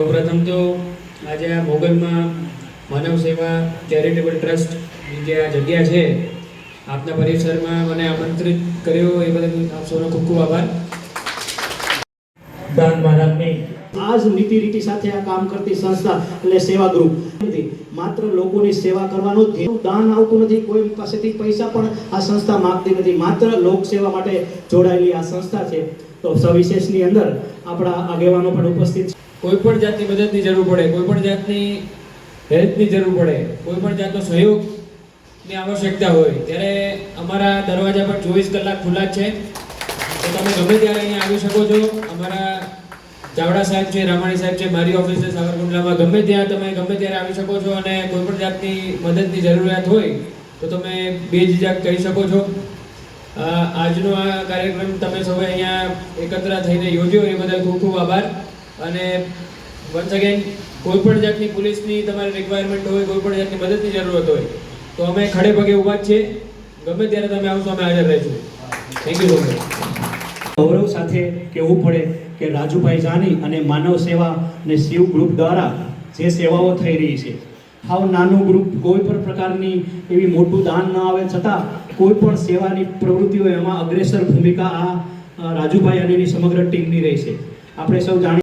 પ્રથમ તો આજે આ મોગલમાં માનવ સેવા ચેરિટેબલ ટ્રસ્ટ જે આ જગ્યા છે આપના પરિસરમાં મને આમંત્રિત કર્યો એ બદલ આપ સૌનો ખૂબ ખૂબ આભાર. દાન મહારાજની. આ જ નીતિ રીતિ સાથે આ કામ કરતી સંસ્થા એટલે સેવા ગ્રુપ. નથી માત્ર લોકોની સેવા કરવાનો ધ્યેય. દાન આવતું નથી કોઈ પાસેથી પૈસા પણ આ સંસ્થા માગતી નથી. માત્ર લોક સેવા માટે જોડાયેલી આ સંસ્થા છે. તો સવિશેષની અંદર આપણા આગેવાનો પણ ઉપસ્થિત છે. કોઈ પણ જાતની મદદની જરૂર પડે કોઈ પણ જાતની હેલ્પની જરૂર પડે કોઈ પણ જાતનો સહયોગની આવશ્યકતા હોય, ત્યારે અમારા દરવાજા પર ચોવીસ કલાક ખુલ્લા છે. તો તમે ગમે ત્યારે અહીંયા આવી શકો છો. અમારા ચાવડા સાહેબ છે, રામાણી સાહેબ છે, મારી ઓફિસ છે સાવરકુંડલામાં ગમે ત્યાં તમે ગમે ત્યારે આવી શકો છો અને કોઈ પણ જાતની મદદની જરૂરિયાત હોય, તો તમે બે જીજાક કહી શકો છો. આજનો આ કાર્યક્રમ તમે સૌ અહીંયા એકત્ર થઈને યોજ્યો, એ બદલ ખૂબ ખૂબ આભાર. અને વન્સ અગેન કોઈ પણ જાતની પોલીસની તમારે રિક્વાયરમેન્ટ હોય કોઈ પણ જાતની મદદની જરૂરત હોય, તો અમે ખડે પગે ઊભા જ છીએ. ગમે ત્યારે તમે આવશો, અમે હાજર રહીશું. થેન્ક યુ સો ગૌરવ સાથે કહેવું પડે કે રાજુભાઈ જાની અને માનવ સેવા અને શિવ ગ્રુપ દ્વારા જે સેવાઓ થઈ રહી છે, હાવ નાનું ગ્રુપ, કોઈ પણ પ્રકારની એવી મોટું દાન ન આવે છતાં કોઈ પણ સેવાની પ્રવૃત્તિઓ એમાં અગ્રેસર ભૂમિકા આ રાજુભાઈ અને એની સમગ્ર ટીમની રહી છે આપણે સૌ જાણીએ